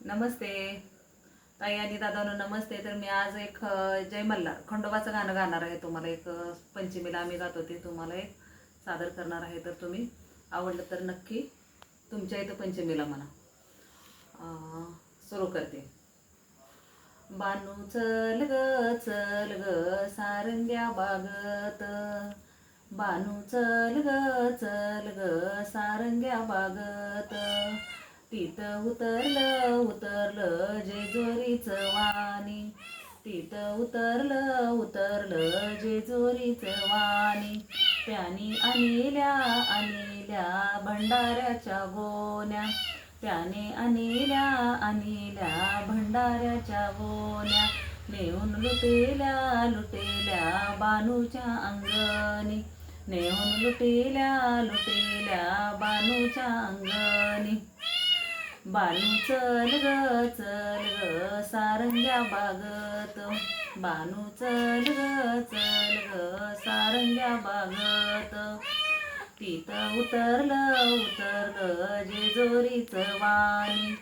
नमस्ते. ताई आणि दादानो नमस्ते. तर मी आज एक जय मल्हार खंडोबाचं गाणं गाणार आहे तुम्हाला. एक पंचमीला आम्ही गातो ते तुम्हाला एक सादर करणार आहे तर तुम्ही. आवडलं तर नक्की तुमच्या इथं पंचमीला म्हणा. सुरू करते. बानू चल ग चल ग सारंग्या बागत. बानू चल ग चल ग सारंग्या बागत. तिथं उतरलं उतरलं जेजोरीचं वाणी. तिथं उतरलं उतरलं जेजोरीचं वाणी. त्यानी आणल्या आणल्या भंडाऱ्याच्या गोण्या. त्याने आणल्या आणल्या भंडाऱ्याच्या गोण्या. नेऊन लुटेल्या लुटेल्या बानूच्या अंगणी. नेऊन लुटेल्या लुटेल्या बानूच्या अंगणी. बानू चल ग चल ग सारंग्या बागत. बानू चल ग चल ग सारंग्या बागत. तिथं उतरलं उतरलं जेजोरीचं वाणी.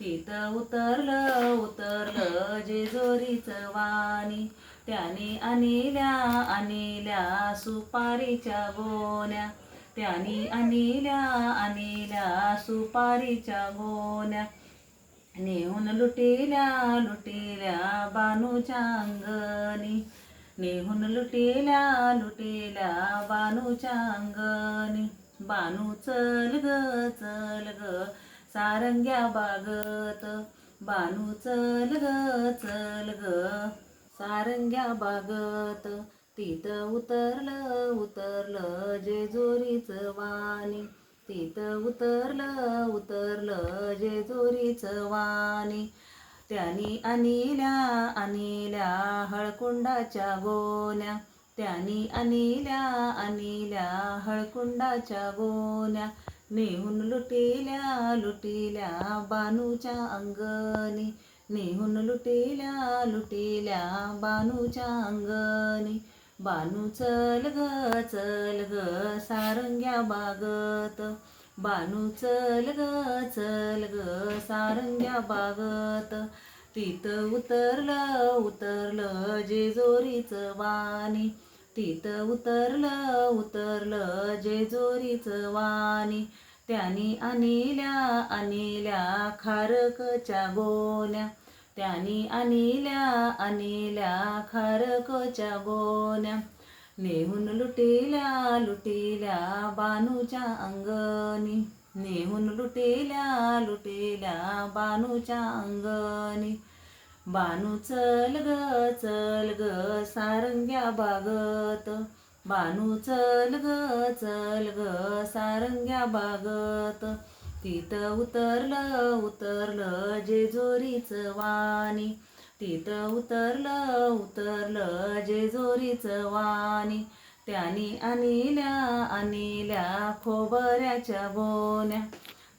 तिथं उतरलं उतरलं जेजोरीचं वाणी. त्याने आणल्या आणल्या सुपारीच्या गोण्या. त्यानी अनिल्या अनिल्या सुपारीच्या गोण्या नेहून लुटेल्या लुटेल्या बानूच्या अंगणी. नेहून लुटेल्या लुटिल्या बानूच्या अंगणी. बानू चल ग चल ग सारंग्या बागत. बानू चल ग चल ग सारंग्या बागत. तिथं उतरलं उतरलं जेजोरीचं वाणी. तिथं उतरलं उतरलं जेजोरीचं वाणी. त्यानी अनिल्या अनिल्या हळकुंडाच्या गोण्या. त्यानी अनिल्या अनिल्या हळकुंडाच्या गोण्या. नेहून लुटिल्या लुटिल्या बानूच्या अंगणी. नेहून लुटिल्या लुटिल्या बानूच्या अंगणी. बानू चल ग चल ग सारंग्या बागत. बानू चल ग चल ग सारंग्या बागत. तिथं उतरलं उतरलं जेजोरीचं वाणी. तिथं उतरलं उतरलं जेजोरीचं वाणी. त्यानी अनिल्या अनिल्या खारकच्या गोण्या. त्यानी अनिल्या अनिल्या खारकच्या गोण्या. नेहून लुटेल्या लुटेल्या बानूच्या अंगणी. नेहून लुटेल्या लुटिल्या बानूच्या अंगणी. बानू चल ग चल ग सारंग्या बागत. बानू चल ग चल ग सारंग्या बागत. तिथं उतरलं उतरलं जेजोरीचं वाणी. तिथं उतरलं उतरलं जेजोरीचं वाणी. त्यानी अनिल्या अनिल्या खोबऱ्याच्या गोण्या.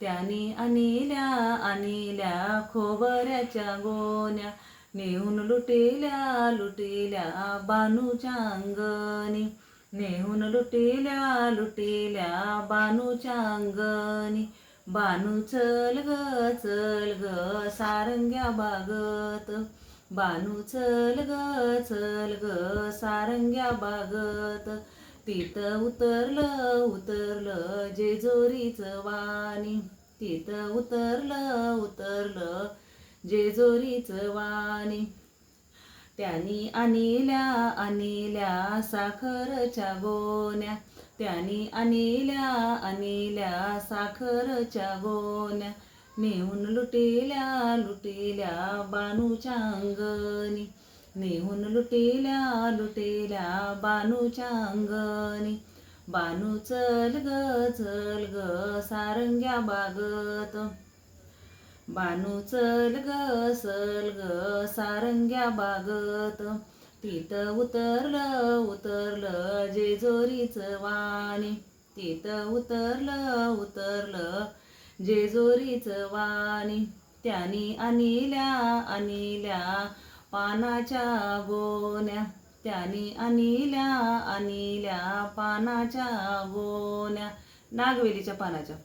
त्यानी अनिल्या अनिल्या खोबऱ्याच्या गोण्या. नेहून लुटेल्या लुटिल्या बानूच्या अंगणी. नेहून लुटिल्या लुटेल्या बानूच्या अंगणी. बानू चल ग चल ग सारंग्या बागत. बानू चल ग चल ग सारंग्या बागत. तिथं उतरलं उतरलं जेजोरीचं वाणी. तिथं उतरलं उतरलं जेजोरीचं वाणी. त्यानी आणल्या आणल्या साखरच्या गोण्या. त्यानी अनिल्या अनिल्या साखरच्या गोण्या नेहून लुटेल्या लुटेल्या बानूच्या अंगणी. नेहून लुटेल्या लुटेल्या बानूच्या अंगणी. बानू चल ग चल ग सारंग्या बागत. बानू चल ग चल ग सारंग्या बागत. तिथं उतरलं उतरलं जेजोरीचं वाणी. तिथं उतरलं उतरलं जेजोरीचं वाणी. त्यानी अनिल्या अनिल्या पानाच्या गोण्या. त्यानी अनिल्या अनिल्या पानाच्या गोण्या. नागवेलीच्या पानाच्या.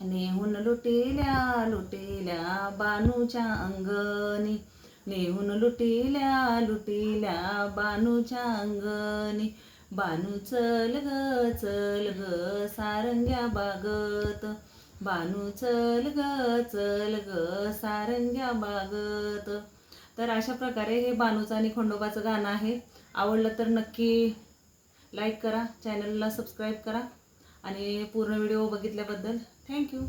नेहून लुटिल्या लुटिल्या बानूच्या अंगणी. नेहून लुटिल्या लुटिल्या बानूच्या अंगणी बानू चल ग चल ग सारंग्या बागत. बानू चल ग चल ग सारंग्या बागत. तर अशा प्रकारे हे बानूचं आणि खंडोबाचं गाणं आहे. आवडलं तर नक्की लाईक करा चॅनलला सबस्क्राईब करा. आणि पूर्ण व्हिडिओ बघितल्याबद्दल थँक्यू